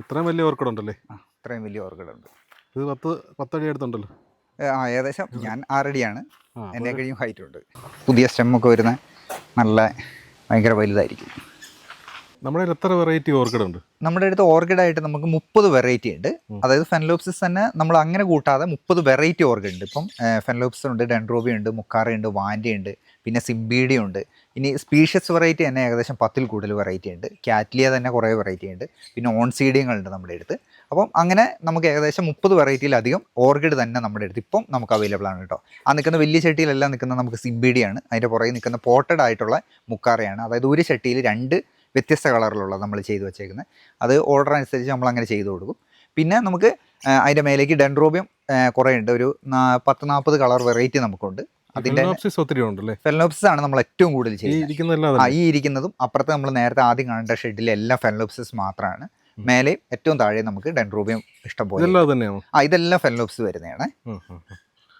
ഇത്രയും വലിയ ഓർക്കിഡ് ഉണ്ടല്ലേ? ആ ഇത്രയും വലിയ ഓർക്കിഡ് ഉണ്ട്. ഇത് പത്ത് പത്തടി അടുത്തുണ്ടല്ലോ. ആ ഏകദേശം ഞാൻ ആറടിയാണ്. എന്റെ കഴിയും ഹൈറ്റ് ഉണ്ട്. പുതിയ സ്റ്റെമ്മൊക്കെ വരുന്ന നല്ല ഭയങ്കര വലുതായിരിക്കും. നമ്മുടെ എത്ര വെറൈറ്റി ഓർക്കിഡ് ഉണ്ട്? നമ്മുടെ അടുത്ത് ഓർക്കിഡായിട്ട് നമുക്ക് മുപ്പത് വെറൈറ്റി ഉണ്ട്. അതായത് ഫെൻലോപ്സിസ് തന്നെ നമ്മൾ അങ്ങനെ കൂട്ടാതെ മുപ്പത് വെറൈറ്റി ഓർക്കിഡ് ഉണ്ട്. ഇപ്പം ഫെൻലോപ്സിസ് ഉണ്ട് ഡെൻഡ്രോബി ഉണ്ട് മുക്കാറ ഉണ്ട് വാൻഡി ഉണ്ട് പിന്നെ സിംബീഡി ഉണ്ട്. ഇനി സ്പീഷ്യസ് വെറൈറ്റി തന്നെ ഏകദേശം പത്തിൽ കൂടുതൽ വെറൈറ്റി ഉണ്ട്. കാറ്റ്ലിയ തന്നെ കുറേ വെറൈറ്റി ഉണ്ട്. പിന്നെ ഓൺ സീഡിയങ്ങളുണ്ട് നമ്മുടെ അടുത്ത്. അപ്പം അങ്ങനെ നമുക്ക് ഏകദേശം മുപ്പത് വെറൈറ്റിയിലധികം ഓർക്കിഡ് തന്നെ നമ്മുടെ അടുത്ത് ഇപ്പം നമുക്ക് അവൈലബിൾ ആണ് കേട്ടോ. ആ നിൽക്കുന്ന വലിയ ചട്ടിയിലെല്ലാം നിൽക്കുന്ന നമുക്ക് സിബിഡിയാണ്. അതിന്റെ പുറകെ നിൽക്കുന്ന പോട്ടഡ് ആയിട്ടുള്ള മുക്കാറയാണ്. അതായത് ഒരു ചട്ടിയിൽ രണ്ട് വ്യത്യസ്ത കളറിലുള്ള നമ്മൾ ചെയ്തു വെച്ചേക്കുന്നത്. അത് ഓർഡർ അനുസരിച്ച് നമ്മൾ അങ്ങനെ ചെയ്തു കൊടുക്കും. പിന്നെ നമുക്ക് അതിന്റെ മേലേക്ക് ഡെൻഡ്രോബിയം കുറേ ഉണ്ട്. ഒരു പത്ത് നാൽപ്പത് കളർ വെറൈറ്റി നമുക്കുണ്ട്. അതിന്റെ ഫെലനോപ്സിസ് ആണ് നമ്മൾ ഏറ്റവും കൂടുതൽ ചെയ്യുന്നത്. ആ ഈ ഇരിക്കുന്നതും അപ്പുറത്ത് നമ്മൾ നേരത്തെ ആദ്യം കാണേണ്ട ഷെഡിലെ എല്ലാ ഫെലനോപ്സിസ് മാത്രമാണ്. മേലെയും ഏറ്റവും താഴെ നമുക്ക് ഡെൻഡ്രോബിയം ഇഷ്ടം പോലെ ആ ഇതെല്ലാം ഫെനലോപ്സ് വരുന്നതാണ്.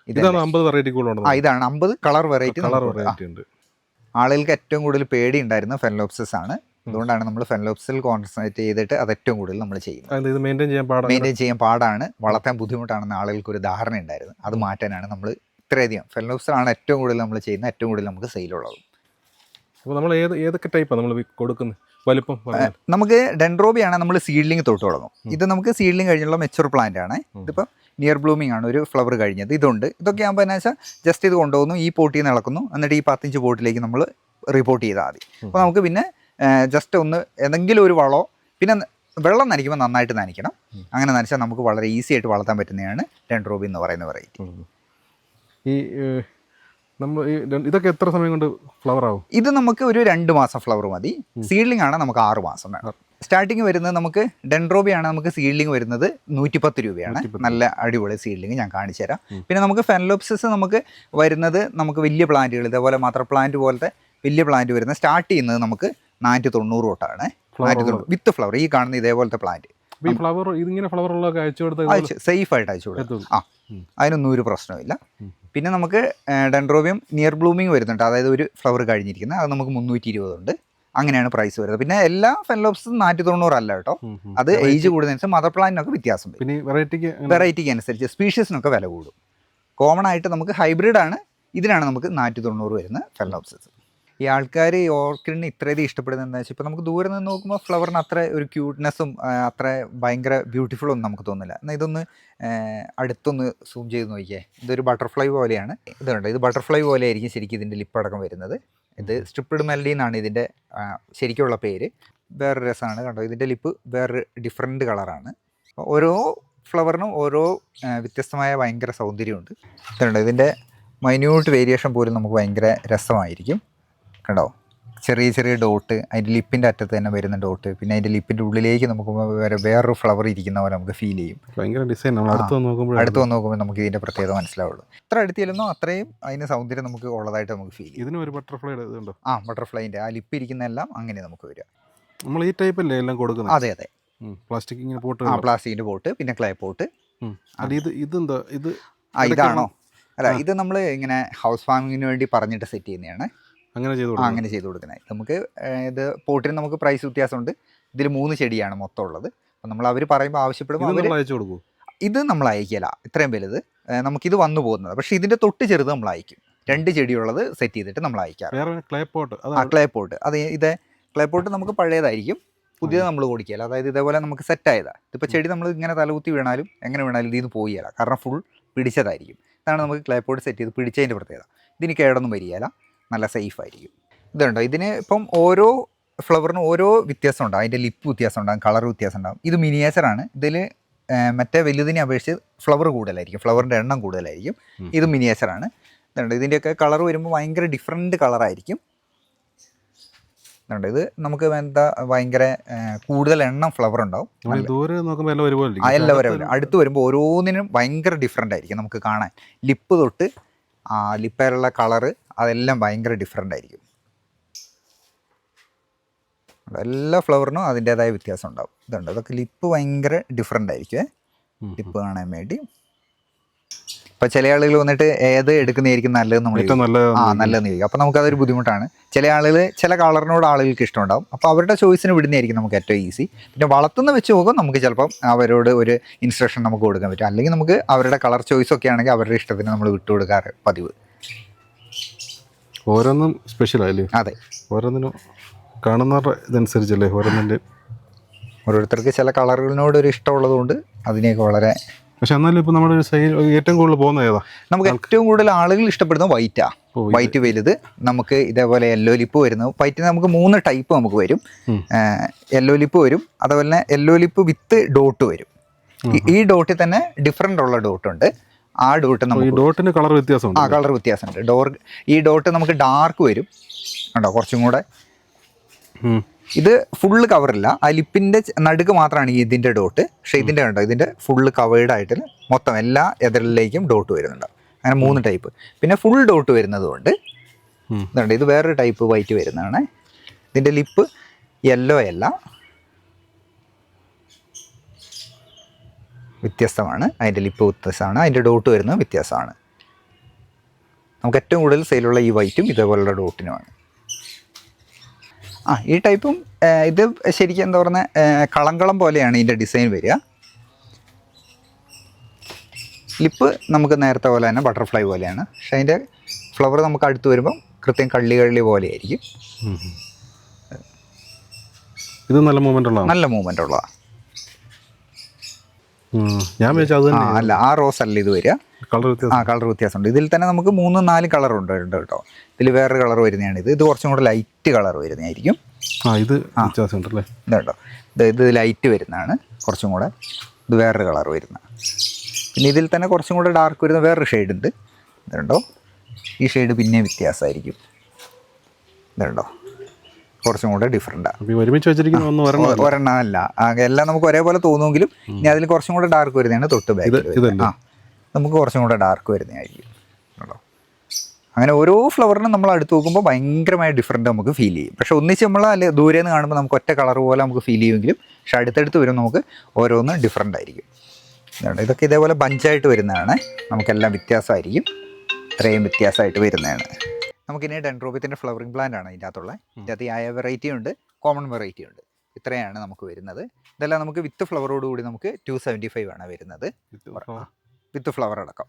ഇതാണ് അമ്പത് വെറൈറ്റി ആ ഇതാണ് അമ്പത് കളർ വെറൈറ്റി കളർ വെറൈറ്റി ഉണ്ട്. ആളുകൾക്ക് ഏറ്റവും കൂടുതൽ പേടി ഉണ്ടായിരുന്ന ഫെൻലോപ്സസ് ആണ്. അതുകൊണ്ടാണ് നമ്മൾ ഫെനലോപ്സിൽ കോൺസെൻട്രേറ്റ് ചെയ്തിട്ട് അത് ഏറ്റവും കൂടുതൽ നമ്മൾ ചെയ്യുന്നത്. മെയിന്റെയിൻ ചെയ്യാൻ പാടാണ്. വളർത്താൻ ബുദ്ധിമുട്ടാണെന്ന് ആളുകൾക്ക് ഒരു ധാരണ ഉണ്ടായിരുന്നു. അത് മാറ്റാനാണ് നമ്മൾ ഇത്രയധികം. ഫെനലോപ്സിലാണ് ഏറ്റവും കൂടുതൽ നമ്മൾ ചെയ്യുന്നത് ഏറ്റവും കൂടുതൽ നമുക്ക് സെയിലുള്ളത്. അപ്പോൾ നമ്മൾ ഏത് ഏതൊക്കെ ടൈപ്പാണ് നമ്മൾ കൊടുക്കുന്നത്? വലിപ്പം നമുക്ക് ഡെൻഡ്രോബിയാണ് നമ്മൾ സീഡ്ലിംഗ് തൊട്ട് തുടങ്ങും. ഇത് നമുക്ക് സീഡ്ലിംഗ് കഴിഞ്ഞുള്ള മെച്ചൂർ പ്ലാന്റ് ആണ്. ഇതിപ്പം നിയർ ബ്ലൂമിംഗ് ആണ് ഒരു ഫ്ലവർ കഴിഞ്ഞത്. ഇതുണ്ട്. ഇതൊക്കെ ആകുമ്പോൾ എന്നാ വെച്ചാൽ ജസ്റ്റ് ഇത് കൊണ്ടുപോകുന്നു ഈ പോട്ടിൽ നിന്ന് ഇളക്കുന്നു. എന്നിട്ട് ഈ പത്തിഞ്ച് പോട്ടിലേക്ക് നമ്മൾ റിപ്പോർട്ട് ചെയ്താൽ മതി. അപ്പോൾ നമുക്ക് പിന്നെ ജസ്റ്റ് ഒന്ന് ഏതെങ്കിലും ഒരു വളോ പിന്നെ വെള്ളം നനയ്ക്കുമ്പോൾ നന്നായിട്ട് നനയ്ക്കണം. അങ്ങനെ നനച്ചാൽ നമുക്ക് വളരെ ഈസി ആയിട്ട് വളർത്താൻ പറ്റുന്നതാണ് ഡെൻഡ്രോബി എന്ന് പറയുന്ന വെറൈറ്റി. ഈ നമ്മൾ ഇതൊക്കെ എത്ര സമയം കൊണ്ട് ഫ്ലവർ ആവും? ഇത് നമുക്ക് ഒരു രണ്ട് മാസം ഫ്ലവർ മതി. സീഡ്ലിംഗ് ആണ് നമുക്ക് ആറ് മാസം വേണം. സ്റ്റാർട്ടിങ് വരുന്നത് നമുക്ക് ഡെൻഡ്രോബിയാണ് നമുക്ക് സീഡ്ലിംഗ് വരുന്നത് നൂറ്റിപ്പത്ത് രൂപയാണ്. നല്ല അടിപൊളി സീഡ്ലിംഗ് ഞാൻ കാണിച്ചു തരാം. പിന്നെ നമുക്ക് ഫെൻലോപ്സിസ് നമുക്ക് വരുന്നത് നമുക്ക് വലിയ പ്ലാന്റുകൾ ഇതേപോലെ മാത്രം പ്ലാന്റ് പോലത്തെ വലിയ പ്ലാന്റ് വരുന്നത് സ്റ്റാർട്ട് ചെയ്യുന്നത് നമുക്ക് നാനൂറ്റി തൊണ്ണൂറ് തൊട്ടാണ്. നാനൂറ്റി തൊണ്ണൂറ് വിത്ത് ഫ്ലവർ ഈ കാണുന്ന ഇതേപോലത്തെ പ്ലാന്റ് ഈ ഫ്ലവർ ഇതിങ്ങനെ ഫ്ലവർ ഉള്ളതൊക്കെ അയച്ചു കൊടുത്താൽ അയച്ച് സേഫ് ആയിട്ട് അയച്ചു കൊടുക്കും. ആ അതിനൊന്നും ഒരു പ്രശ്നമില്ല പിന്നെ നമുക്ക് ഡെൻഡ്രോവിയം നിയർ ബ്ലൂമിങ് വരുന്നുണ്ട്. അതായത് ഒരു ഫ്ലവർ കഴിഞ്ഞിരിക്കുന്നത്. അത് നമുക്ക് മുന്നൂറ്റി ഇരുപതുണ്ട് അങ്ങനെയാണ് പ്രൈസ് വരുന്നത്. പിന്നെ എല്ലാ ഫെൻലോപ്സും നാറ്റി തൊണ്ണൂറ് അല്ല കേട്ടോ. അത് ഏജ് കൂടുന്നതിനനുസരിച്ച് മദർ പ്ലാന്റിനൊക്കെ വ്യത്യാസം വരും. പിന്നെ വെറൈറ്റിക്ക് വെറൈറ്റിക്ക് അനുസരിച്ച് സ്പീഷ്യസിനൊക്കെ വില കൂടും. കോമൺ ആയിട്ട് നമുക്ക് ഹൈബ്രിഡ് ആണ്. ഇതിനാണ് നമുക്ക് നാറ്റി തൊണ്ണൂറ് വരുന്ന ഫെൻലോപ്സസ് ഈ ആൾക്കാർ ഈ ഓർക്കിഡിനെ ഇത്രയധികം ഇഷ്ടപ്പെടുന്നത് എന്താ വെച്ചാൽ ഇപ്പോൾ നമുക്ക് ദൂരെ നിന്ന് നോക്കുമ്പോൾ ഫ്ലവറിന് അത്ര ഒരു ക്യൂട്ട്നെസ്സും അത്ര ഭയങ്കര ബ്യൂട്ടിഫുൾ ഒന്നും നമുക്ക് തോന്നില്ല എന്നാൽ ഇതൊന്ന് അടുത്തൊന്ന് സൂം ചെയ്ത് നോക്കിയേ. ഇതൊരു ബട്ടർഫ്ലൈ പോലെയാണ്. ഇതുണ്ട് ഇത് ബട്ടർഫ്ലൈ പോലെ ആയിരിക്കും ശരിക്കും ഇതിന്റെ ലിപ്പടക്കം വരുന്നത്. ഇത് സ്ട്രിപ്പിഡ് മെലഡി എന്നാണ് ഇതിന്റെ ശരിക്കുള്ള പേര്. വേറെ രസമാണ് കണ്ടോ? ഇതിന്റെ ലിപ്പ് വേറൊരു ഡിഫറെന്റ് കളറാണ്. ഓരോ ഫ്ലവറിനും ഓരോ വ്യത്യസ്തമായ ഭയങ്കര സൗന്ദര്യമുണ്ട്. ഇതുണ്ട്. ഇതിന്റെ മൈന്യൂട്ട് വേരിയേഷൻ പോലും നമുക്ക് ഭയങ്കര രസമായിരിക്കും. കണ്ടോ ചെറിയ ചെറിയ ഡോട്ട് അതിന്റെ ലിപ്പിന്റെ അറ്റത്ത് തന്നെ വരുന്ന ഡോട്ട് പിന്നെ അതിന്റെ ലിപ്പിന്റെ ഉള്ളിലേക്ക് നമുക്ക് വേറെ വേറൊരു ഫ്ലവർ ഇരിക്കുന്ന പോലെ നമുക്ക് ഫീൽ ചെയ്യും. ഭയങ്കര ഡിസൈൻ നമ്മൾ അടുത്ത് നോക്കുമ്പോൾ അടുത്ത് നോക്കുമ്പോൾ നമുക്ക് ഇതിന്റെ പ്രത്യേകത മനസ്സിലാവുള്ളൂ. ഇത്ര അടുത്ത് ചെല്ലുന്നോ അത്രയും അതിന് സൗന്ദര്യം നമുക്ക് ഉള്ളതായിട്ട് നമുക്ക് ഫീൽ ചെയ്യും. ഇതിനൊരു ഒരു ബട്ടർഫ്ലൈ ഇതുണ്ടോ? ആ ബട്ടർഫ്ലൈന്റെ ആ ലിപ്പ് ഇരിക്കുന്നതെല്ലാം അങ്ങനെ നമുക്ക് വരിക. നമ്മൾ ഈ ടൈപ്പ് അല്ലേ എല്ലാം കൊടുക്കുന്നത്? അതെ അതെ. പ്ലാസ്റ്റിക് പോട്ട് ആ പ്ലാസ്റ്റിക്കിന്റെ പോട്ട് പിന്നെ ക്ലേ പോട്ട്. ഇത് ഇതെന്താ? ഇത് ആ ഇതാണോ? അല്ല ഇത് നമ്മൾ ഇങ്ങനെ ഹൗസ് ഫാമിങ്ങിന് വേണ്ടി പറഞ്ഞിട്ട് സെറ്റ് ചെയ്യുന്നതാണ്. അങ്ങനെ ചെയ്തു അങ്ങനെ ചെയ്ത് കൊടുക്കുന്നത്. നമുക്ക് ഇത് പോട്ടിന് നമുക്ക് പ്രൈസ് വ്യത്യാസമുണ്ട്. ഇതിൽ മൂന്ന് ചെടിയാണ് മൊത്തം ഉള്ളത്. അപ്പം നമ്മൾ അവർ പറയുമ്പോൾ ആവശ്യപ്പെടുമ്പോൾ ഇത് അവർ നമ്മൾ അയച്ചു കൊടുക്കും ഇത് നമ്മൾ അയക്കില്ല ഇത്രയും വലുത്. നമുക്കിത് വന്നു പോകുന്നത്. പക്ഷേ ഇതിന്റെ തൊട്ട് ചെറുത് നമ്മൾ അയക്കും. രണ്ട് ചെടിയുള്ളത് സെറ്റ് ചെയ്തിട്ട് നമ്മൾ അയക്കാറ്. ക്ലേ പോട്ട് ആ ക്ലേ പോട്ട് അത് ഇത് ക്ലേ പോട്ട് നമുക്ക് പഴയതായിരിക്കും. പുതിയത് നമ്മൾ കൊടുക്കുകയില്ല അതായത് ഇതേപോലെ നമുക്ക് സെറ്റ് ആയതാണ് ഇതിപ്പോൾ ചെടി നമ്മൾ ഇങ്ങനെ തലകുത്തി വീണാലും എങ്ങനെ വീണാലും ഇതിൽ നിന്ന് പോയില്ല കാരണം ഫുൾ പിടിച്ചതായിരിക്കും. ഇതാണ് നമുക്ക് ക്ലേ പോട്ട് സെറ്റ് ചെയ്ത് പിടിച്ചതിന്റെ പ്രത്യേകത. ഇതിന് കേടൊന്നും വരികയില്ല. നല്ല സേഫ് ആയിരിക്കും ഇതുണ്ടോ? ഇതിന് ഇപ്പം ഓരോ ഫ്ലവറിന് ഓരോ വ്യത്യാസം ഉണ്ടാകും അതിന്റെ ലിപ്പ് വ്യത്യാസം ഉണ്ടാകും കളർ വ്യത്യാസം ഉണ്ടാകും ഇത് മിനിയേച്ചറാണ്. ഇതിൽ മറ്റേ വലുതിനെ അപേക്ഷിച്ച് ഫ്ലവർ കൂടുതലായിരിക്കും. ഫ്ലവറിന്റെ എണ്ണം കൂടുതലായിരിക്കും. ഇത് മിനിയേച്ചറാണ്. ഇതുണ്ട്. ഇതിന്റെയൊക്കെ കളർ വരുമ്പോൾ ഭയങ്കര ഡിഫറെന്റ് കളറായിരിക്കും. ഇതുണ്ട്. ഇത് നമുക്ക് എന്താ ഭയങ്കര കൂടുതൽ എണ്ണം ഫ്ലവർ ഉണ്ടാവും എല്ലാം ഒരുപോലെ. അടുത്ത് വരുമ്പോൾ ഓരോന്നിനും ഭയങ്കര ഡിഫറെന്റ് ആയിരിക്കും നമുക്ക് കാണാൻ. ലിപ്പ് തൊട്ട് ലിപ്പേലുള്ള കളറ് അതെല്ലാം ഭയങ്കര ഡിഫറെന്റ് ആയിരിക്കും. എല്ലാ ഫ്ലവറിനും അതിന്റേതായ വ്യത്യാസം ഉണ്ടാവും. ഇതുണ്ട്. അതൊക്കെ ലിപ്പ് ഭയങ്കര ഡിഫറെന്റ് ആയിരിക്കും ലിപ്പ് കാണാൻ വേണ്ടി. ഇപ്പൊ ചില ആളുകൾ വന്നിട്ട് ഏത് എടുക്കുന്നതായിരിക്കും നല്ലതെന്ന് നമ്മൾ ആ നല്ലതെന്ന് ചോദിക്കും. അപ്പോൾ നമുക്ക് അതൊരു ബുദ്ധിമുട്ടാണ്. ചില ആളുകൾ ചില കളറിനോട് ആളുകൾക്ക് ഇഷ്ടമുണ്ടാവും. അപ്പോൾ അവരുടെ ചോയ്സിന് വിടുന്നതായിരിക്കും നമുക്ക് ഏറ്റവും ഈസി പിന്നെ വളർത്തുന്ന വെച്ച് നോക്കും നമുക്ക് ചിലപ്പം അവരോട് ഒരു ഇൻസ്ട്രക്ഷൻ നമുക്ക് കൊടുക്കാൻ പറ്റും. അല്ലെങ്കിൽ നമുക്ക് അവരുടെ കളർ ചോയ്സ് ഒക്കെ ആണെങ്കിൽ അവരുടെ ഇഷ്ടത്തിന് നമ്മൾ വിട്ടുകൊടുക്കാറ് പതിവ്. ഓരോന്നും സ്പെഷ്യലല്ലേ അതെ. ഓരോന്നിനും കാണുന്നവരുടെ ഇതനുസരിച്ചല്ലേ ഓരോന്നിന്റെ ഓരോരുത്തർക്ക് ചില കളറുകളിനോട് ഒരു ഇഷ്ടമുള്ളതുകൊണ്ട് അതിനെയൊക്കെ വളരെ പക്ഷെ എന്നാലും ഇപ്പൊ നമ്മുടെ സൈഡ് ഏറ്റവും കൂടുതൽ പോകുന്ന ഏതാ? നമുക്ക് ഏറ്റവും കൂടുതൽ ആളുകൾ ഇഷ്ടപ്പെടുന്ന വൈറ്റാ. വൈറ്റ് വലുത്. നമുക്ക് ഇതേപോലെ യെല്ലോ ലിപ്പ് വരുന്നു. വൈറ്റ് നമുക്ക് മൂന്ന് ടൈപ്പ് നമുക്ക് വരും. യെല്ലോലിപ്പ് യെല്ലോ ലിപ്പ് വരും. അതേപോലെ തന്നെ യെല്ലോ ലിപ്പ് വിത്ത് ഡോട്ട് വരും. ഈ- ഡോട്ടിൽ തന്നെ ഡിഫറെന്റ് ഉള്ള ഡോട്ട് ഉണ്ട്. ആ ഡോട്ട് നമുക്ക് ഡോട്ടിന് കളർ വ്യത്യാസമുണ്ട് ആ കളർ വ്യത്യാസമുണ്ട്. ഡോർ ഈ ഡോട്ട് നമുക്ക് ഡാർക്ക് വരും. ഉണ്ടോ കുറച്ചും കൂടെ. ഇത് ഫുള്ള് കവറില്ല ആ ലിപ്പിന്റെ നടുക്ക് മാത്രമാണ് ഈ ഇതിന്റെ ഡോട്ട് പക്ഷേ ഇതിന്റെ ഉണ്ടോ ഇതിന്റെ ഫുള്ള് കവേർഡ് ആയിട്ട് മൊത്തം എല്ലാ എതിരിലേക്കും ഡോട്ട് വരുന്നുണ്ട്. അങ്ങനെ മൂന്ന് ടൈപ്പ് പിന്നെ ഫുൾ ഡോട്ട് വരുന്നത് കൊണ്ട് ഇതുണ്ട്. ഇത് വേറൊരു ടൈപ്പ് വൈറ്റ് വരുന്നതാണ്. ഇതിന്റെ ലിപ്പ് യെല്ലോ അല്ല. വ്യത്യസ്തമാണ്. അതിന്റെ ലിപ്പ് വ്യത്യസ്തമാണ്. അതിന്റെ ഡോട്ട് വരുന്നത് വ്യത്യാസമാണ് നമുക്ക് ഏറ്റവും കൂടുതൽ സെയിലുള്ള ഈ വൈറ്റും ഇതേപോലുള്ള ഡോട്ടിനുമാണ് ആ ഈ ടൈപ്പും ഇത് ശരിക്കും എന്താ പറയുക കളങ്കളം പോലെയാണ് ഇതിന്റെ ഡിസൈൻ വരിക. ലിപ്പ് നമുക്ക് നേരത്തെ പോലെ തന്നെ ബട്ടർഫ്ലൈ പോലെയാണ്. പക്ഷേ അതിന്റെ ഫ്ലവർ നമുക്ക് അടുത്ത് വരുമ്പം കൃത്യം കള്ളി കള്ളി പോലെയായിരിക്കും ഇത് നല്ല മൂവ്മെന്റ് ഉള്ളതാണ്? നല്ല മൂവ്മെന്റ് ഉള്ളതാണ്. ഞാൻ അല്ല ആ റോസ് അല്ല ഇത് വരിക. ആ കളർ വ്യത്യാസമുണ്ട്. ഇതിൽ തന്നെ നമുക്ക് മൂന്ന് നാല് കളർ ഉണ്ട് കേട്ടോ. ഇതിൽ വേറൊരു കളർ വരുന്നതാണ് ഇത്. ഇത് കുറച്ചും കൂടെ ലൈറ്റ് കളർ വരുന്നതായിരിക്കും. ആ ഇത് വ്യത്യാസം ഉണ്ടല്ലേ ഇത് കേട്ടോ. ഇത് ഇത് ലൈറ്റ് വരുന്നതാണ് കുറച്ചും കൂടെ. ഇത് വേറൊരു കളർ വരുന്ന. പിന്നെ ഇതിൽ തന്നെ കുറച്ചും കൂടെ ഡാർക്ക് വരുന്ന വേറൊരു ഷെയ്ഡ് ഉണ്ട്. ഇതുണ്ടോ ഈ ഷെയ്ഡ് പിന്നെ വ്യത്യാസമായിരിക്കും. ഇതുണ്ടോ കുറച്ചും കൂടെ ഡിഫറെന്റാണ് ഒരുമിച്ച് വെച്ചിരിക്കുന്ന ഒരെണ്ണമല്ല എല്ലാം നമുക്ക് ഒരേപോലെ തോന്നുമെങ്കിലും ഇനി അതിൽ കുറച്ചും കൂടെ ഡാർക്ക് വരുന്നതാണ് തൊട്ട് ബാക്ക് ആ നമുക്ക് കുറച്ചും കൂടെ ഡാർക്ക് വരുന്നതായിരിക്കും. കേട്ടോ അങ്ങനെ ഓരോ ഫ്ലവറിനും നമ്മൾ അടുത്ത് നോക്കുമ്പോൾ ഭയങ്കരമായ ഡിഫറന്റ് നമുക്ക് ഫീൽ ചെയ്യും. പക്ഷെ ഒന്നിച്ച് നമ്മൾ അല്ലെ ദൂരെ നിന്ന് കാണുമ്പോൾ നമുക്ക് ഒറ്റ കളർ പോലെ നമുക്ക് ഫീൽ ചെയ്യുമെങ്കിലും പക്ഷെ അടുത്തടുത്ത് വരും നമുക്ക് ഓരോന്ന് ഡിഫറന്റ് ആയിരിക്കും. ഇതൊക്കെ ഇതേപോലെ ബഞ്ചായിട്ട് വരുന്നതാണ്. നമുക്കെല്ലാം വ്യത്യാസമായിരിക്കും. ഇത്രയും വ്യത്യാസമായിട്ട് വരുന്നതാണ്. നമുക്കിനി ഡെൻഡ്രോബിയത്തിന്റെ ഫ്ലവറിംഗ് പ്ലാന്റ് ആണ് ഇതിന്റെ അകത്തുള്ള ഇതിന്റെ അകത്ത് ആയ വെറൈറ്റി ഉണ്ട് കോമൺ വെറൈറ്റി ഉണ്ട്. ഇത്രയാണ് നമുക്ക് വരുന്നത്. ഇതെല്ലാം നമുക്ക് വിത്ത് ഫ്ലവറോട് കൂടി നമുക്ക് ടു സെവന്റി ഫൈവ് ആണ് വരുന്നത്. With flower. അടക്കം.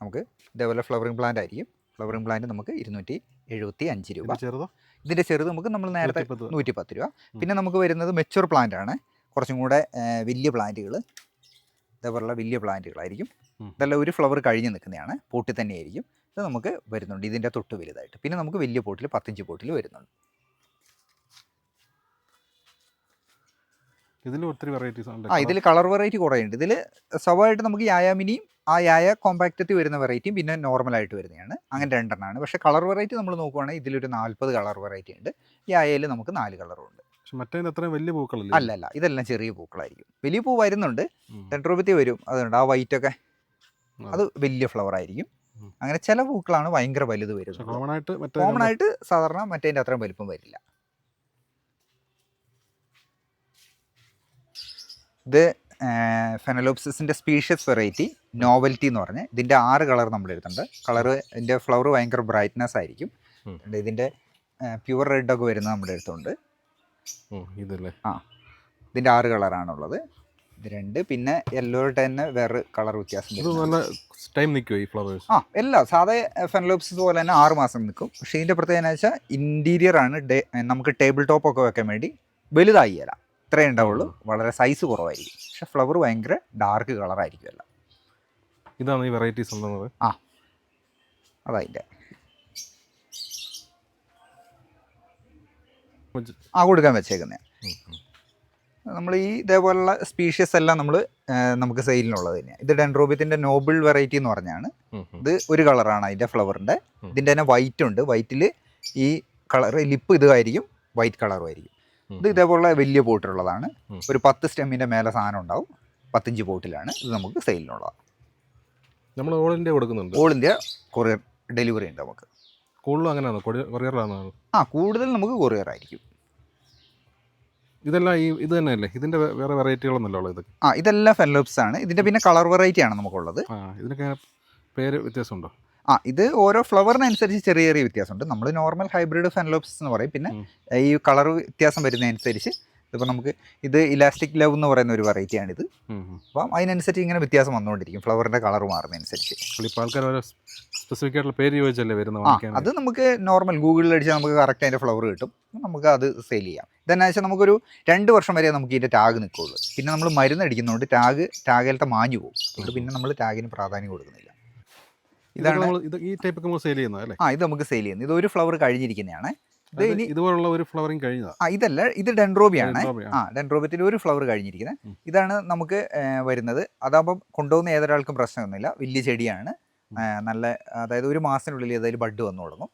നമുക്ക് ഇതേപോലെ ഫ്ലവറിംഗ് പ്ലാന്റ് ആയിരിക്കും. ഫ്ലവറിംഗ് പ്ലാന്റ് നമുക്ക് ഇരുന്നൂറ്റി എഴുപത്തി അഞ്ച് രൂപ. ഇത് ഇതിന്റെ ചെറുത് നമുക്ക് നമ്മൾ നേരത്തെ. നൂറ്റി പത്ത് രൂപ. പിന്നെ നമുക്ക് വരുന്നത് മെച്ചൂർ പ്ലാന്റ് ആണ്. കുറച്ചും കൂടെ വലിയ പ്ലാന്റുകൾ ഇതേപോലുള്ള വലിയ പ്ലാന്റുകളായിരിക്കും. ഇതെല്ലാം ഒരു ഫ്ലവർ കഴിഞ്ഞ് നിൽക്കുന്നതാണ്. പൂട്ടി തന്നെയായിരിക്കും. ഇത് നമുക്ക് വരുന്നുണ്ട്. ഇതിന്റെ തൊട്ട് വലുതായിട്ട്. പിന്നെ നമുക്ക് വലിയ പോട്ടിൽ പത്തിഞ്ച് പോട്ടിൽ വരുന്നുണ്ട്. ഇതിൽ ഒത്തിരി വെറൈറ്റീസ് ഉണ്ട് ആ ഇതിൽ കളർ വെറൈറ്റി കുറേ ഉണ്ട് ഇതിൽ സ്വാഭാവികമായിട്ട് നമുക്ക് യായാമിനിയും ആ യായ കോമ്പാക്റ്റത്തിൽ വരുന്ന വെറൈറ്റിയും പിന്നെ നോർമലായിട്ട് വരുന്നതാണ്. അങ്ങനെ രണ്ടെണ്ണമാണ് പക്ഷേ കളർ വെറൈറ്റി നമ്മൾ നോക്കുവാണെങ്കിൽ ഇതിലൊരു നാൽപ്പത് കളർ വെറൈറ്റി ഉണ്ട്. യായയിൽ നമുക്ക് നാല് കളറും ഉണ്ട്. പക്ഷെ മറ്റേ അത്രയും വലിയ പൂക്കളല്ല? അല്ല അല്ല ഇതെല്ലാം ചെറിയ പൂക്കളായിരിക്കും. വലിയ പൂ വരുന്നുണ്ട്. ഉം. ഡെൻഡ്രോപത്തി വരും. അതുണ്ട് ആ വൈറ്റ് ഒക്കെ അത് വലിയ ഫ്ലവർ ആയിരിക്കും. അങ്ങനെ ചില പൂക്കളാണ് ഭയങ്കര വലുത് വരുന്നത്. കോമൺ ആയിട്ട് മറ്റേ കോമൺ ആയിട്ട് സാധാരണ മറ്റേതിന്റെ അത്രയും വലുപ്പം വരില്ല. ഇത് ഫെനലോപ്സിസിന്റെ സ്പീഷ്യസ് വെറൈറ്റി നോവൽറ്റി എന്ന് പറഞ്ഞ് ഇതിന്റെ ആറ് കളർ നമ്മൾ എടുത്തിട്ടുണ്ട്. കളറ് ഇതിന്റെ ഫ്ലവർ ഭയങ്കര ബ്രൈറ്റ്നെസ് ആയിരിക്കും. ഇതിന്റെ ഇതിന്റെ പ്യുവർ റെഡ് ഒക്കെ വരുന്നത് നമ്മുടെ അടുത്തുണ്ട് ഇതല്ലേ? ആ ഇതിന്റെ ആറ് കളറാണുള്ളത്. ഇത് രണ്ട് പിന്നെ യെല്ലോ തന്നെ വേറെ കളർ വ്യത്യാസം. ടൈം നിൽക്കുമോ ഈ ഫ്ലവേഴ്സ്? ആ എല്ലാ സാധാ ഫെൻലോപ്സ് പോലെ തന്നെ ആറ് മാസം നിൽക്കും. പക്ഷേ ഇതിന്റെ പ്രത്യേകത എന്ന് വെച്ചാൽ ഇന്റീരിയർ ആണ് നമുക്ക് ടേബിൾ ടോപ്പ് ഒക്കെ വെക്കാൻ വേണ്ടി വലുതായി തരാം ഇത്രയേ ഉണ്ടാവുള്ളൂ. വളരെ സൈസ് കുറവായിരിക്കും. പക്ഷെ ഫ്ലവർ ഭയങ്കര ഡാർക്ക് കളർ ആയിരിക്കുമല്ല ഇതാണ് ഈ വെറൈറ്റീസ് ആ അതതിന്റെ ആ കൊടുക്കാൻ വെച്ചേക്കുന്നത് നമ്മൾ ഈ ഇതേപോലുള്ള സ്പീഷ്യസ് എല്ലാം നമ്മൾ നമുക്ക് സെയിലിനുള്ളത് തന്നെയാണ് ഇത് ഡെൻഡ്രോബിയത്തിന്റെ നോബിൾ വെറൈറ്റി എന്ന് പറഞ്ഞാണ്. ഇത് ഒരു കളറാണ് അതിന്റെ ഫ്ലവറിന്റെ. ഇതിന്റെ തന്നെ വൈറ്റ് ഉണ്ട്. വൈറ്റിൽ ഈ കളർ ലിപ്പ് ഇതുമായിരിക്കും വൈറ്റ് കളറും ആയിരിക്കും. ഇത് ഇതേപോലുള്ള വലിയ പോട്ടിലുള്ളതാണ് ഒരു പത്ത് സ്റ്റെമ്മിന്റെ മേലെ സാധനം ഉണ്ടാവും. പത്തഞ്ച് പോട്ടിലാണ് ഇത് നമുക്ക് സെയിലിനുള്ളതാണ് നമ്മൾ ഓൾ ഇന്ത്യ കൊടുക്കുന്നുണ്ട്. ഓൾ ഇന്ത്യ കൊറിയർ ഡെലിവറി ഉണ്ട് നമുക്ക്. കൂടുതലും അങ്ങനെയാണോ? കൊറിയറിലാണോ ആ കൂടുതൽ നമുക്ക് കൊറിയർ ആയിരിക്കും. ഇതെല്ലാം ഈ ഇത് തന്നെയല്ലേ? ഇതിന്റെ വേറെ വെറൈറ്റികളൊന്നുമല്ല ഉള്ളത് ഇതൊക്കെ? ആ ഇതെല്ലാം ഫെല്ലോപ്സ് ആണ് ഇതിന്റെ പിന്നെ കളർ വെറൈറ്റി ആണ് നമുക്കുള്ളത്. ആ ഇതിനൊക്കെ പേര് വ്യത്യാസമുണ്ടോ? ആ ഇത് ഓരോ ഫ്ലവറിനനുസരിച്ച് ചെറിയ ചെറിയ വ്യത്യാസമുണ്ട്. നമ്മൾ നോർമൽ ഹൈബ്രിഡ് ഫെൻലോപ്സ് എന്ന് പറയും. പിന്നെ ഈ കളർ വ്യത്യാസം വരുന്നതനുസരിച്ച് ഇതിപ്പോൾ നമുക്ക് ഇത് ഇലാസ്റ്റിക് ലവ് എന്ന് പറയുന്ന ഒരു വെറൈറ്റിയാണിത് ഉം, ഉം. അപ്പം അതിനനുസരിച്ച് ഇങ്ങനെ വ്യത്യാസം വന്നുകൊണ്ടിരിക്കും. ഫ്ലവറിന്റെ കളർ മാറുന്നതനുസരിച്ച് സ്പെസിഫിക് ആയിട്ടുള്ള പേര് ചോദിച്ചല്ലേ വരുന്നത് അത് നമുക്ക് നോർമൽ ഗൂഗിളിൽ അടിച്ചാൽ നമുക്ക് കറക്റ്റ് അതിന്റെ ഫ്ലവർ കിട്ടും. നമുക്ക് അത് സെയിൽ ചെയ്യാം. ഇതെന്നു വെച്ചാൽ നമുക്കൊരു രണ്ട് വർഷം വരെ നമുക്ക് ഇതിന്റെ ടാഗ് നിൽക്കുള്ളൂ. പിന്നെ നമ്മൾ മരുന്ന് അടിക്കുന്നതുകൊണ്ട് ടാഗ് ടാഗിലത്തെ മാഞ്ഞു പോകും. അതുകൊണ്ട് പിന്നെ നമ്മൾ ടാഗിന് പ്രാധാന്യം കൊടുക്കുന്നില്ല. ഇതാണ് ഇത് ഈ ടൈപ്പ് നമ്മൾ സെയിൽ ചെയ്യുന്നത് അല്ലേ? ആ ഇത് നമുക്ക് സെയിൽ ചെയ്യുന്നത്. ഇത് ഒരു ഫ്ലവർ കഴിഞ്ഞിരിക്കുന്നതാണ്. ഇത് ഇതുപോലുള്ള ഒരു ഫ്ലവറിങ് കഴിഞ്ഞതാ. ആ ഇതല്ല ഇത് ഡെൻഡ്രോബിയാണ്. ആണ് ആ. ഡെൻഡ്രോബിയത്തിൽ ഒരു ഫ്ലവർ കഴിഞ്ഞിരിക്കുന്നത്. ഇതാണ് നമുക്ക് വരുന്നത്. അതാകുമ്പം കൊണ്ടുപോകുന്ന ഏതൊരാൾക്കും പ്രശ്നമൊന്നുമില്ല. വലിയ ചെടിയാണ്. നല്ല അതായത് ഒരു മാസത്തിനുള്ളിൽ ഏതായാലും ബഡ് വന്നു തുടങ്ങും.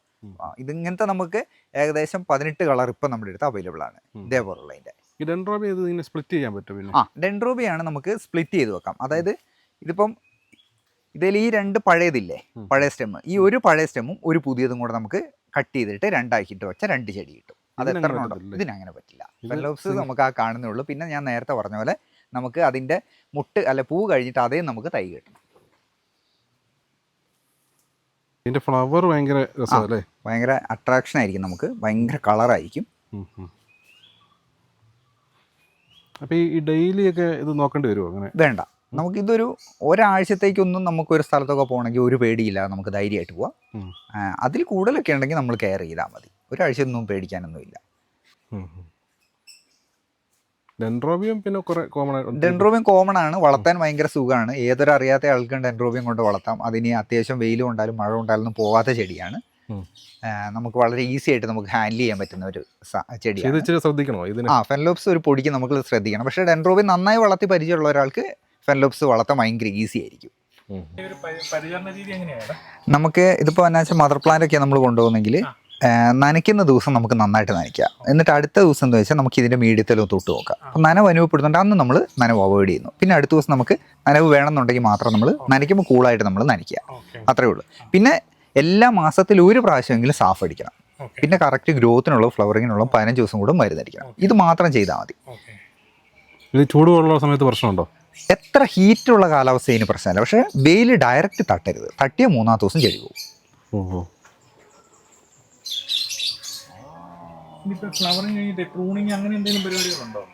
ഇതിങ്ങനത്തെ നമുക്ക് ഏകദേശം പതിനെട്ട് കളർ ഇപ്പം നമ്മുടെ അടുത്ത് അവൈലബിൾ ആണ്. ഇതേപോലുള്ളതിന്റെ ഡെൻഡ്രോബി സ്പ്ലിറ്റ് ചെയ്യാൻ പറ്റും ആ ഡെൻഡ്രോബിയാണ് നമുക്ക് സ്പ്ലിറ്റ് ചെയ്ത് വെക്കാം. അതായത് ഇതിപ്പം ഇതിൽ ഈ രണ്ട് പഴയതില്ലേ? പഴയ സ്റ്റെമ്മ് ഈ ഒരു പഴയ സ്റ്റെമ്മും ഒരു പുതിയതും കൂടെ നമുക്ക് കട്ട് ചെയ്തിട്ട് രണ്ടാക്കിയിട്ട് വെച്ച രണ്ട് ചെടി കിട്ടും. അത് എത്ര ഉണ്ടോ ഇതിനങ്ങനെ പറ്റില്ല. ഫെലോപ്സ് നമുക്ക് ആ കാണുന്നേ ഉള്ളൂ പിന്നെ ഞാൻ നേരത്തെ പറഞ്ഞ പോലെ നമുക്ക് അതിന്റെ മുട്ട് അല്ല പൂ കഴിഞ്ഞിട്ട് അതേ നമുക്ക് തൈ കിട്ടും. ഇതിന്റെ ഫ്ലവർ ഭയങ്കര രസമല്ലേ? ഭയങ്കര അട്രാക്ഷൻ ആയിരിക്കും നമുക്ക്. ഭയങ്കര കളറായിരിക്കും അപ്പൊ ഈ ഡെയിലി ഒക്കെ ഇത് നോക്കേണ്ടി വരുമോ അങ്ങനെ? വേണ്ട. നമുക്കിതൊരു ഒരാഴ്ചത്തേക്കൊന്നും നമുക്ക് ഒരു സ്ഥലത്തൊക്കെ പോകണമെങ്കിൽ ഒരു പേടിയില്ല. നമുക്ക് ധൈര്യമായിട്ട് പോവാം. അതിൽ കൂടുതലൊക്കെ ഉണ്ടെങ്കിൽ നമ്മൾ കെയർ ചെയ്താൽ മതി. ഒരാഴ്ചയൊന്നും പേടിക്കാനൊന്നുമില്ല. ഡെൻഡ്രോബിയം പിന്നെ കുറെ കോമൺ ഡെൻഡ്രോബിയം കോമൺ ആണ്. വളർത്താൻ ഭയങ്കര സുഖമാണ്. ഏതൊരു അറിയാത്ത ആൾക്കും ഡെൻഡ്രോബിയം കൊണ്ട് വളർത്താം. അതിന് അത്യാവശ്യം വെയിൽ കൊണ്ടാലും മഴ കൊണ്ടാലും ഒന്നും പോകാത്ത ചെടിയാണ് നമുക്ക് വളരെ ഈസി ആയിട്ട് നമുക്ക് ഹാൻഡിൽ ചെയ്യാൻ പറ്റുന്ന ഒരു ചെടിയാണ്. ഇച്ചിരി ശ്രദ്ധിക്കണോ ഇതിന്? ആ ഫെൻലോപ്സ് ഒരു പൊടിക്ക് നമുക്ക് ശ്രദ്ധിക്കണം. പക്ഷേ ഡെൻഡ്രോബിയം നന്നായി വളർത്തി പരിചയമുള്ള ഒരാൾക്ക് ഫെൻലോപ്സ് വളർത്താൻ ഭയങ്കര ഈസി ആയിരിക്കും. നമുക്ക് ഇതിപ്പോൾ എന്നാ വെച്ചാൽ മദർ പ്ലാന്റ് ഒക്കെ നമ്മൾ കൊണ്ടുപോകുന്നെങ്കിൽ നനയ്ക്കുന്ന ദിവസം നമുക്ക് നന്നായിട്ട് നനയ്ക്കാം. എന്നിട്ട് അടുത്ത ദിവസം എന്താ വെച്ചാൽ നമുക്ക് ഇതിന്റെ മീഡിയത്തിലൊന്ന് തൊട്ട് നോക്കാം. അപ്പം നനവ് അനുഭവപ്പെടുന്നുണ്ട്. അന്ന് നമ്മൾ നനവ് അവോയ്ഡ് ചെയ്യുന്നു. പിന്നെ അടുത്ത ദിവസം നമുക്ക് നനവ് വേണമെന്നുണ്ടെങ്കിൽ മാത്രം നമ്മൾ നനയ്ക്കുമ്പോൾ കൂളായിട്ട് നമ്മൾ നനയ്ക്കുക അത്രയേ അത്രേ ഉള്ളൂ. പിന്നെ എല്ലാ മാസത്തിലും ഒരു പ്രാവശ്യമെങ്കിലും സാഫ് അടിക്കണം. പിന്നെ കറക്റ്റ് ഗ്രോത്തിനുള്ള ഫ്ലവറിങ്ങിനുള്ള പതിനഞ്ച് ദിവസം കൂടെ മരുന്നടിക്കണം ഇത് മാത്രം ചെയ്താൽ മതി. ഇത് ചൂട് സമയത്ത് പ്രശ്നമുണ്ടോ? എത്ര ഹീറ്റുള്ള കാലാവസ്ഥ ഇതിന് പ്രശ്നമല്ല. പക്ഷേ വെയിൽ ഡയറക്റ്റ് തട്ടരുത്. തട്ടിയ മൂന്നാമത്തെ ദിവസം ചെടി പോകും.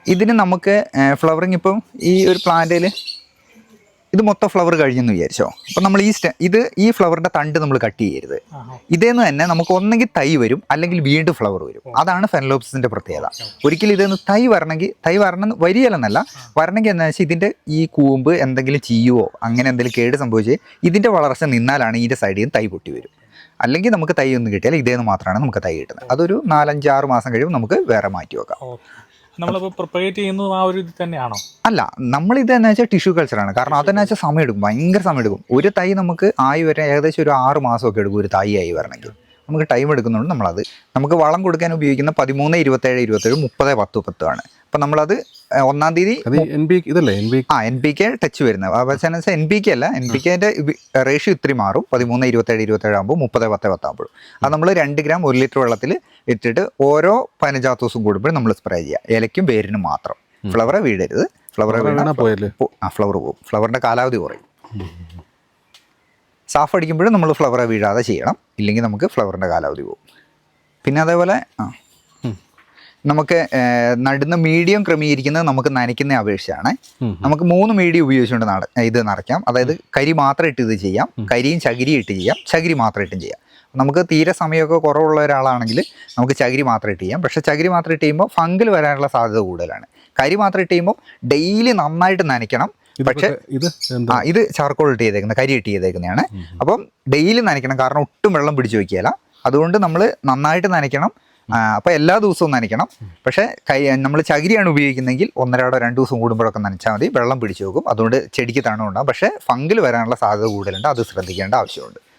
ഇതിന് നമുക്ക് ഫ്ലവറിങ് ഇപ്പം ഈ ഒരു പ്ലാന്റിൽ ഇത് മൊത്തം ഫ്ലവർ കഴിഞ്ഞെന്ന് വിചാരിച്ചോ? അപ്പം നമ്മൾ ഈ സ്റ്റെ ഇത് ഈ ഫ്ലവറിന്റെ തണ്ട് നമ്മൾ കട്ട് ചെയ്യരുത്. ഇതേന്ന് തന്നെ നമുക്ക് ഒന്നെങ്കിൽ തൈ വരും അല്ലെങ്കിൽ വീണ്ടും ഫ്ലവർ വരും. അതാണ് ഫെൻലോപ്സിന്റെ പ്രത്യേകത. ഒരിക്കലും ഇതെന്ന് തൈ വരണമെങ്കിൽ തൈ വരണം വരികയല്ലെന്നല്ല. വരണമെങ്കിൽ എന്താ വെച്ചാൽ ഇതിന്റെ ഈ കൂമ്പ് എന്തെങ്കിലും ചീയുവോ അങ്ങനെ എന്തെങ്കിലും കേട് സംഭവിച്ച് ഇതിന്റെ വളർച്ച നിന്നാലാണ് ഇതിന്റെ സൈഡിൽ നിന്ന് തൈ പൊട്ടി വരും. അല്ലെങ്കിൽ നമുക്ക് തൈ ഒന്നും കിട്ടിയാൽ ഇതേന്ന് മാത്രമാണ് നമുക്ക് തൈ കിട്ടുന്നത്. അതൊരു നാലഞ്ചാറ് മാസം കഴിയുമ്പോൾ നമുക്ക് വേറെ മാറ്റി വെക്കാം. ചെയ്യുന്നത് ആ ഒരു അല്ല നമ്മൾ ഇത് എന്ന് വെച്ചാൽ ടിഷ്യൂ കൾച്ചറാണ് കാരണം അതെന്ന് വെച്ചാൽ സമയം എടുക്കും. ഭയങ്കര സമയം എടുക്കും. ഒരു തൈ നമുക്ക് ആയി വരാൻ ഏകദേശം ഒരു ആറ് മാസമൊക്കെ എടുക്കും ഒരു തൈ ആയി വരണമെങ്കിൽ. നമുക്ക് ടൈം എടുക്കുന്നുണ്ട് നമ്മളത്. നമുക്ക് വളം കൊടുക്കാൻ ഉപയോഗിക്കുന്ന പതിമൂന്ന് ഇരുപത്തേഴ് ഇരുപത്തേഴ് മുപ്പത് പത്ത് പത്ത് ആണ്. അപ്പം നമ്മളത് ഒന്നാം തീയതി ഇതല്ലേ ആ എൻ പി കെ ടച്ച് വരുന്നത്. അവസാനം എൻ പി കെ അല്ല എൻ പി കെന്റെ റേഷ്യോ ഇത്തിരി മാറും. പതിമൂന്ന് ഇരുപത്തേഴ് ഇരുപത്തേഴ് ആകുമ്പോൾ മുപ്പത് പത്ത് പത്താകുമ്പോൾ അത് നമ്മൾ രണ്ട് ഗ്രാം ഒരു ലിറ്റർ വെള്ളത്തിൽ ഇട്ടിട്ട് ഓരോ പതിനഞ്ചാം ദിവസം കൂടുമ്പോഴും നമ്മൾ സ്പ്രേ ചെയ്യുക. ഇലയ്ക്കും വേരിനും മാത്രം. ഫ്ലവറെ വീടരുത് ഫ്ലവറെ വീണാൽ ആ ഫ്ലവർ പോകും ഫ്ലവറിന്റെ കാലാവധി കുറയും. സാഫ് അടിക്കുമ്പോഴും നമ്മൾ ഫ്ലവറെ വീഴാതെ ചെയ്യണം. ഇല്ലെങ്കിൽ നമുക്ക് ഫ്ലവറിന്റെ കാലാവധി പോകും. പിന്നെ അതേപോലെ ആ. നമുക്ക് നടുന്ന മീഡിയം ക്രമീകരിക്കുന്നത് നമുക്ക് നനയ്ക്കുന്ന അപേക്ഷയാണ്. നമുക്ക് മൂന്ന് മീഡിയം ഉപയോഗിച്ചുകൊണ്ട് നട ഇത് നിറയ്ക്കാം അതായത് കരി മാത്രം ഇട്ട് ഇത് ചെയ്യാം. കരിയും ചകിരിയും ഇട്ട് ചെയ്യാം. ചകിരി മാത്രം ഇട്ടും ചെയ്യാം. നമുക്ക് തീരെ സമയമൊക്കെ കുറവുള്ള ഒരാളാണെങ്കിൽ നമുക്ക് ചകിരി മാത്രം ഇട്ട് ചെയ്യാം. പക്ഷേ ചകിരി മാത്രം ഇട്ട് ചെയ്യുമ്പോൾ ഫംഗിൽ വരാനുള്ള സാധ്യത കൂടുതലാണ്. കരി മാത്രം ഇട്ട് ചെയ്യുമ്പോൾ ഡെയിലി നന്നായിട്ട് നനയ്ക്കണം. പക്ഷേ ഇത് ആ ഇത് ചാർക്കോൾ ഇട്ട് ചെയ്തേക്കുന്നത് കരി ഇട്ട് ചെയ്തേക്കുന്നതാണ്. അപ്പം ഡെയിലി നനയ്ക്കണം കാരണം ഒട്ടും വെള്ളം പിടിച്ചു വയ്ക്കുകയില്ല. അതുകൊണ്ട് നമ്മൾ നന്നായിട്ട് നനയ്ക്കണം. അപ്പോൾ എല്ലാ ദിവസവും നനയ്ക്കണം. പക്ഷേ കൈ നമ്മൾ ചകിരിയാണ് ഉപയോഗിക്കുന്നതെങ്കിൽ ഒന്നരാടോ രണ്ട് ദിവസം കൂടുമ്പോഴൊക്കെ നനച്ചാൽ മതി. വെള്ളം പിടിച്ചു വെക്കും. അതുകൊണ്ട് ചെടിക്ക് തണുണ്ടാകും പക്ഷേ ഫംഗിൽ വരാനുള്ള സാധ്യത കൂടുതലുണ്ട്. അത് ശ്രദ്ധിക്കേണ്ട ആവശ്യമുണ്ട്.